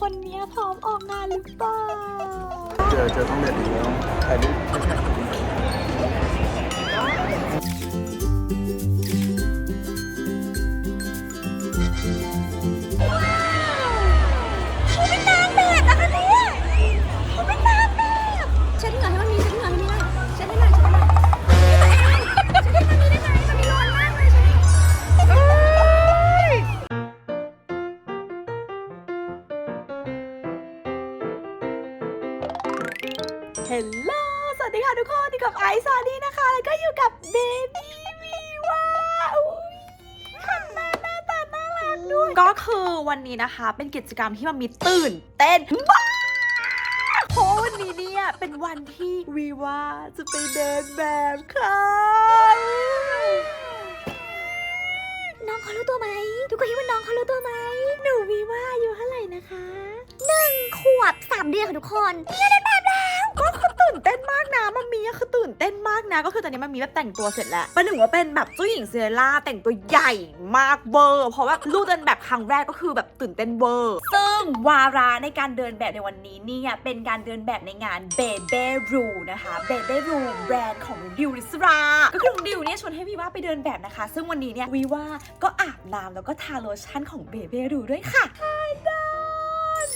คนเนี้ยพร้อมออกงานหรือเปล่า เจอเจอต้องเด็ดอีกแล้วถ่ายรูป ฮลโลสวัสดีค่ะทุกคนอยู่กับไอซ์ซานี่นะคะ แล้วก็อยู่กับเบบี้วีว่าทำหน้าหน้าตาน่ารักด้วย ก็คือวันนี้นะคะ เป็นกิจกรรมที่มันมีตื่นเต้นมากเพราะวันนี้เนี่ยเป็นวันที่วีว่าจะไปเดินแบบค่ะน้องเขารู้ตัวไหม ทุกคนคิดว่าน้องเขารู้ตัวไหม หนูวีว่าอายู่เท่าไหร่นะคะหนึ่งขวบสามเดือนค่ะทุกคนเนี่ยได้แบบ ตื่นเต้นมากนะมันมีก็คือตื่นเต้นมากนะ ก็คือตอนนี้มันมีแบบแต่งตัวเสร็จแล้วประหนึ่งว่าเป็นแบบเจ้าหญิงเซเรล่าแต่งตัวใหญ่มากเวอร์เพราะว่าลูกเดินแบบครั้งแรกก็คือแบบตื่นเต้นเวอร์ซึ่งวาระในการเดินแบบในวันนี้เนี่ยเป็นการเดินแบบในงาน b a b y r u นะคะ b a b y r u แบรนด์ของดิวริสราก็คือดิวเนี่ยชวนให้วีว่าไปเดินแบบนะคะ ซึ่งวันนี้เนี่ยวีว่าก็อาบน้ำแล้วก็ทาโลชั่นของ b a b y r u ด้วยค่ะใช่ได้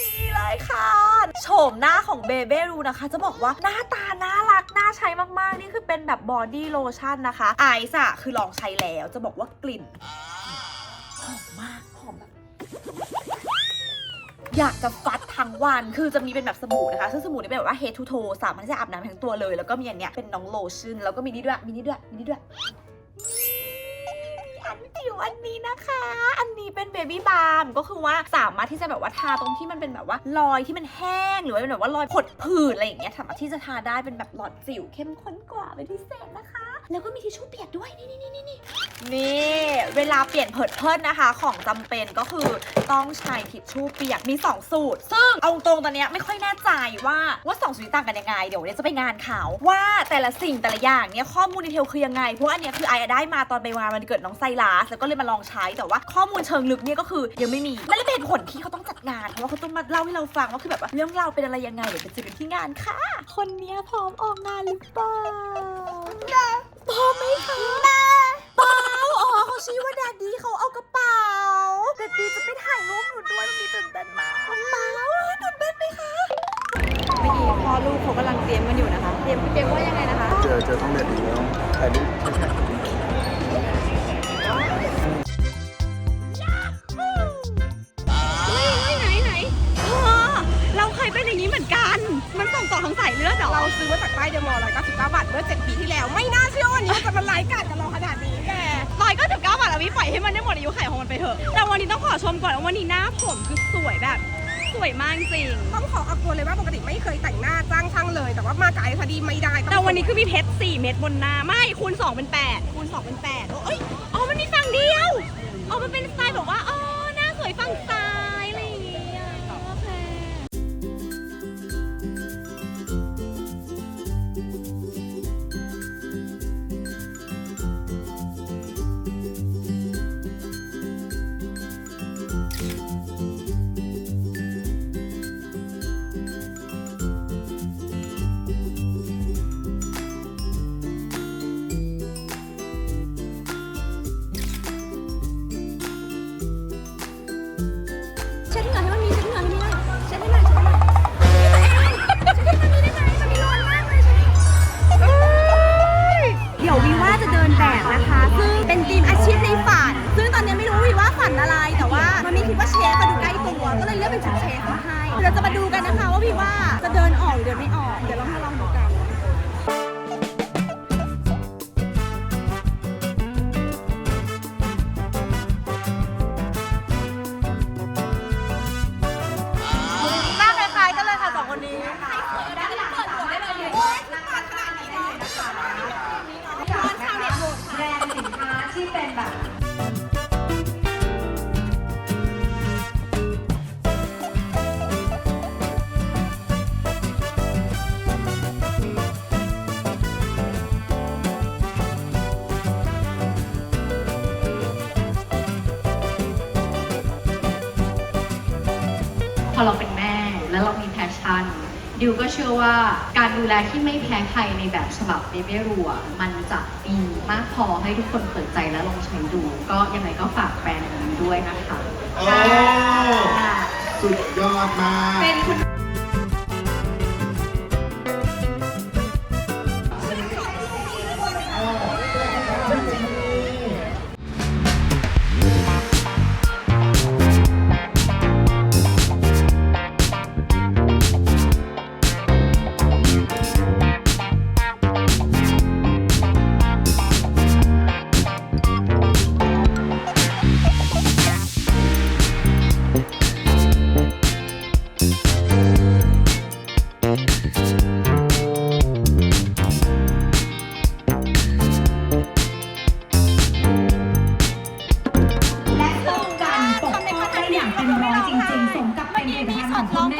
นี่เลยค่ะ โฉมหน้าของเบเบ้รูนะคะ จะบอกว่าหน้าตาน่ารักน่าใช้มากๆ นี่คือเป็นแบบบอดี้โลชั่นนะคะไอซ์อะคือลองใช้แล้วจะบอกว่ากลิ่นหอมมากหอมแบบอยากจะฟัดทั้งวัน คือจะมีเป็นแบบสบู่นะคะ ซึ่งสบู่นี่เป็นแบบว่า head to toe สามารถจะอาบน้ำทั้งตัวเลย แล้วก็มีอันเนี้ยเป็นน้องโลชั่น แล้วก็มีนี่ด้วย มีนี่ด้วย มีนี่ด้วย อันจิ๋วอันนี้นะคะ อันนี้เป็นเบบี้บาล์มก็คือว่าสามารถที่จะแบบว่าทาตรงที่มันเป็นแบบว่ารอยที่มันแห้งหรือว่าเป็นแบบว่ารอยผดผื่นอะไรอย่างเงี้ยสามารถที่จะทาได้เป็นแบบหลอดสิวเข้มข้นกว่าเป็นพิเศษนะคะ แล้วก็มีทิชชู่เปียกด้วย นี่นี่นี่นี่นี่นี่เวลาเปลี่ยนเพิดเพิดนะคะ ของจำเป็นก็คือต้องใช้ทิชชู่เปียกมี 2 สูตร ซึ่งเอาตรงๆตอนเนี้ยไม่ค่อยแน่ใจว่าว่าสองสูตรนี้ต่างกันยังไง เดี๋ยววันนี้จะไปงานข่าวว่าแต่ละสิ่งแต่ละอย่างเนี่ยข้อมูลดีเทลคือยังไง เพราะว่าอันเนี้ยคือไอได้มาตอนไปงานวันเกิดน้องไซรัสแล้วก็เลยมาลองใช้แต่ว่าข้อมูลเชิงลึกเนี่ยก็คือยังไม่มีมันเลยเป็นผลที่เขาต้องจัดงานเพราะว่าเขาต้องมาเล่าให้เราฟังว่าคือแบบว่าเรื่องราวเป็นอะไรยังไงเดี๋ยวไปเจอกันที่งานค่ะ คนเนี้ยพร้อมออกงานหรือเปล่า พร้อมไหมคะเปล่าอ๋อเขาชี้ว่าแดดดี้เขาเอากระเป๋าแดดดี้จะไปถ่ายรูปหนูด้วยมันมีตื่นเต้นมากเปล่าตื่นเต้นไหมคะเมื่อกี้พ่อลูกเขากำลังเตรียมกันอยู่นะคะ เตรียมเตรียมว่ายังไงนะคะ เจอเจอต้องเด็ดอีกแล้วถ่ายรูปแท็กไหนไหนเธอเราเคยเป็นอย่างนี้เหมือนกันมันส่งต่อทางสายเลือดเหรอ เราซื้อมาจากป้ายเดมอลร้อยเก้าสิบเก้าบาทเมื่อเจ็ดปีที่แล้ว ไม่น่าเชื่อวันนี้มันจะมาไลฟ์กันกับเราขนาดนี้แกร้อยเก้าสิบเก้าบาทแล้ววิปล่อยให้มันได้หมดอายุไขของมันไปเถอะแต่วันนี้ต้องขอชมก่อนว่าวันนี้หน้าผมคือสวยแบบสวยมากจริง ต้องขออักตัวเลยว่าปกติไม่เคยแต่งหน้าจ้างช่างเลย แต่ว่ามาไกด์คดีไม่ได้องแต่วันนี้คือมีเพชร4เม็ดบนหน้าไม่คูณ2เป็น8คูณ2เป็น8โอ้ยอ๋อมันมีฝั่งเดียวอ๋อมันเป็นสไตล์แบบว่าอ๋อหน้าสวยฝั่งซ้ เป็นชุดเชฟ เราเป็นแม่และเรามีแพชชั่นดิวก็เชื่อว่าการดูแลที่ไม่แพ้ใครในแบบฉบับเบเบรัวมันจะดีมากพอให้ทุกคนเปิดใจและลองใช้ดู ก็ยังไงก็ฝากแบรนด์นี้ด้วยนะคะโอ้สุดยอดมากเป็น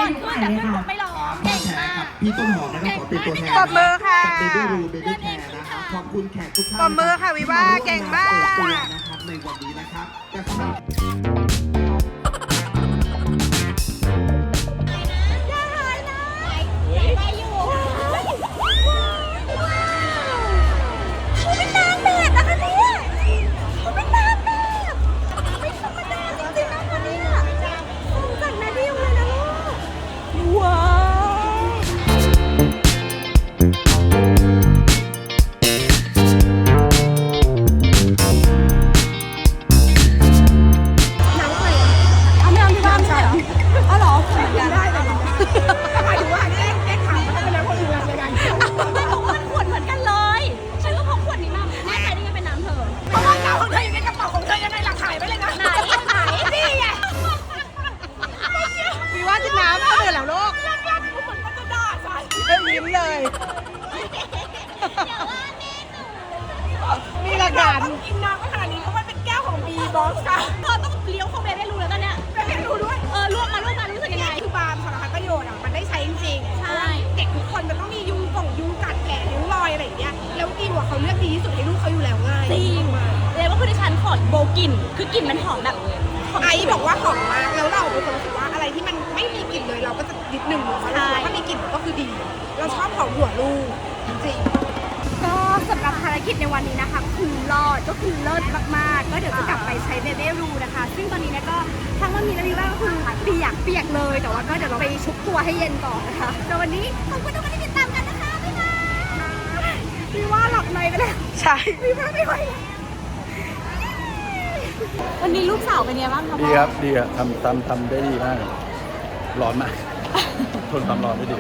องคุณแม่ทุกฝ่ายเลยค่ะไม่ร้องแขกครับพี่ต้นหอมนะครับขอเป็นตัวแทนปรบมือค่ะจากเบบี้รูเบบี้แคร์นะครับขอบคุณแขกทุกท่านปรบมือค่ะวิวาที่ร่วเก่งมาก เขาเลือกดีที่สุดให้ลูกเขาอยู่แล้วง่ายจริงเลยว่าคือดิฉันขอโบกลิ่น คือกลิ่นมันหอมแบบหอมไอซ์บอกว่าหอมมากแล้วเราเป็นคนรู้สึกว่าอะไรที่มันไม่มีกลิ่นเลยเราก็จะนิดหนึ่งเพราะเราถ้ามีกลิ่นก็คือดี เราชอบของหัวลูกจริงก็สำหรับภารกิจในวันนี้นะคะ คือรอดก็คือเลิศมากๆ ก็เดี๋ยวจะกลับไปใช้เบเบ้รูนะคะ ซึ่งตอนนี้เนี่ยก็ทั้งวันนี้และวีว่าก็คือเปียกเปียกเลย แต่ว่าก็เดี๋ยวเราไปชุบตัวให้เย็นก่อนนะคะแต่วันนี้ขอบคุณทุกคนที่ายวีว่าหลับในไปแล้วๆใช่วีว่าไม่ไหวแล้ววันนี้ลูกสาวเป็นยังไงบ้างคะดีครับดีครับทำทำทำได้ดีมาก ร้อนมาก ทนความร้อนได้ดี